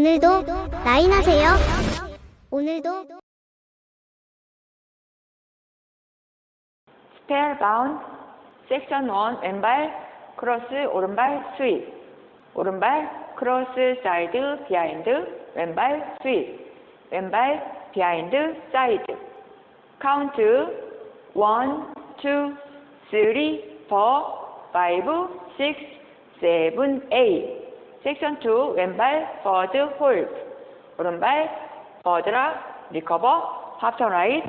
오늘도 라인하세요. 오늘도 스펠 바운드 섹션 1 왼발 크로스 오른발 스윗 오른발 크로스 사이드 비하인드 왼발 스윗 왼발 비하인드 사이드 카운트 1 2 3 4 5 6 7 8 섹션 2 왼발 버드 홀드 오른발 버드락 리커버 합턴 라이트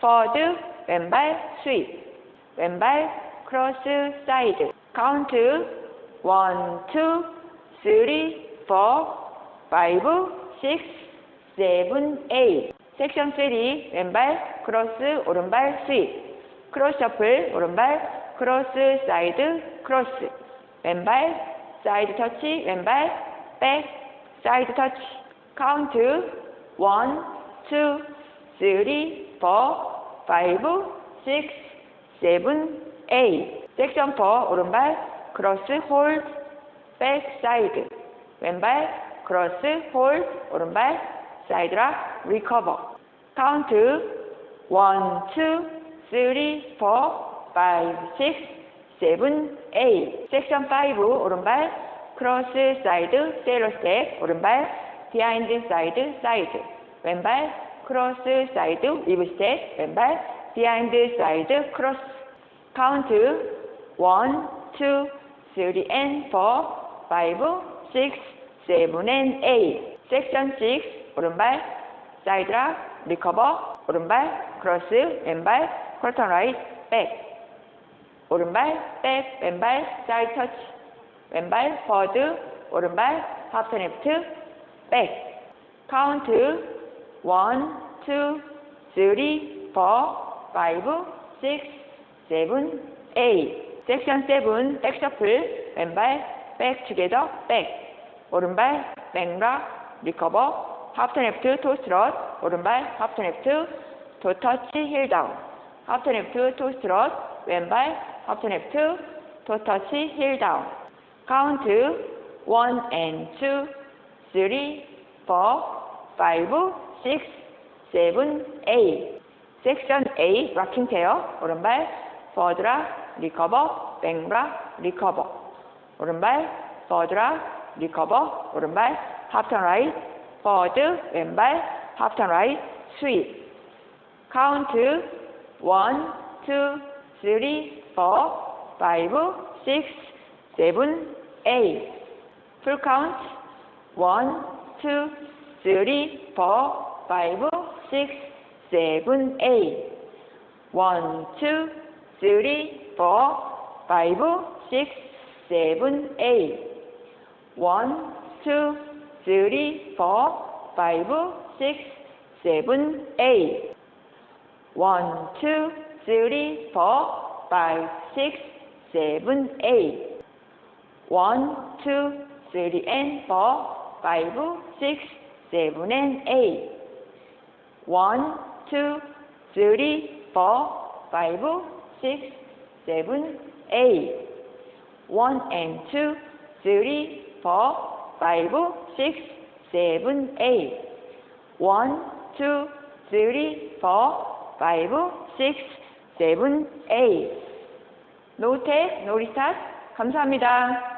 버드 왼발 스윗 왼발 크로스 사이드 카운트 1, 2, 3, 4, 5, 6, 7, 8 섹션 3 왼발 크로스 오른발 스윗 크로스 셔플 오른발 크로스 사이드 크로스 왼발 사이드 터치 왼발 백 사이드 터치. 카운트 1, 2, 3, 4, 5, 6, 7, 8 섹션 4 오른발 크로스 홀드 백 사이드 왼발 크로스 홀드 오른발 사이드락 리커버 카운트 1, 2, 3, 4, 5, 6, 7, 8 섹션 5 오른발. 크로스 사이드 세일러 스텝 오른발. 비하인드 사이드 사이드. 왼발 크로스 사이드 리브 스텝 왼발. 비하인드 사이드 크로스. 카운트 1, 2, 3 and 4, 5, 6, 7 and 8 섹션 6 오른발. 사이드락 리커버 오른발. 크로스 왼발. 컬턴 라이트 백 오른발 백 왼발 사이드 터치. 왼발 버드 오른발 하프턴 레프트 백. 카운트 1, 2, 3, 4, 5, 6, 7, 8 섹션 7 백셔플 왼발 백 투게더 백. 오른발 백락 리커버 하프턴 레프트 토스트럿 오른발 하프턴 레프트 도 터치 힐 다운. 하프턴 레프트 토스트럿 왼발 하프턴 레프트 도 터치 힐 다운 카운트 1 and 2 3 4 5 6 7 8 섹션 A 락킹 페어 오른발 버드라 리커버 백라 리커버 오른발 버드라 리커버 오른발 하프턴 라이트 버드 왼발 하프턴 라이트 스윗 카운트 1 2 3 4 5 6 7 8풀 카운트 1 2 3 4 5 6 7 8 1 2 3 4 5 6 7 8 1 2 3 4 5 6 7 8 three, four, five, six, seven, eight. One, two, three, and four, five, six, seven, and eight. One, two, three, four, five, six, seven, eight. One and two, three, four, five, six, seven, eight. One, two, three, four, 5 6 7 8 노텍 노리스타트 감사합니다.